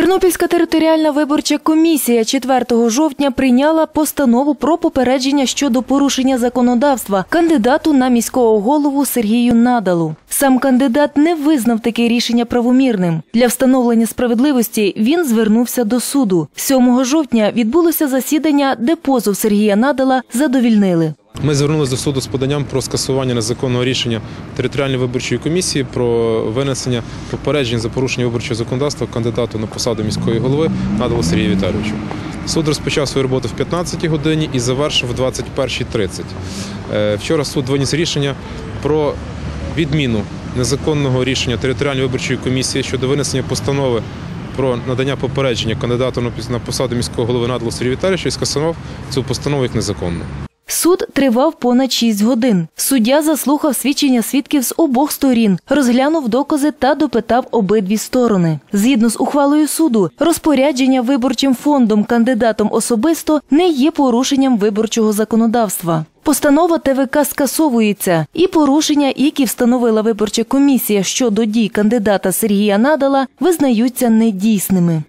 Тернопільська територіальна виборча комісія 4 жовтня прийняла постанову про попередження щодо порушення законодавства кандидату на міського голову Сергію Надалу. Сам кандидат не визнав таке рішення правомірним. Для встановлення справедливості він звернувся до суду. 7 жовтня відбулося засідання, де позов Сергія Надала задовільнили. Ми звернулися до суду з поданням про скасування незаконного рішення територіальної виборчої комісії про винесення попереджень за порушення виборчого законодавства кандидату на посаду міської голови Надалу Сергію Віталійовичу. Суд розпочав свою роботу в 15-й годині і завершив в 21.30. Е, Вчора суд виніс рішення про відміну незаконного рішення територіальної виборчої комісії щодо винесення постанови про надання попередження кандидату на посаду міського голови Надалу Сергію Віталійовичу і скасував цю постанову як незаконну. Суд тривав понад 6 годин. Суддя заслухав свідчення свідків з обох сторін, розглянув докази та допитав обидві сторони. Згідно з ухвалою суду, розпорядження виборчим фондом кандидатом особисто не є порушенням виборчого законодавства. Постанова ТВК скасовується, і порушення, які встановила виборча комісія щодо дій кандидата Сергія Надала, визнаються недійсними.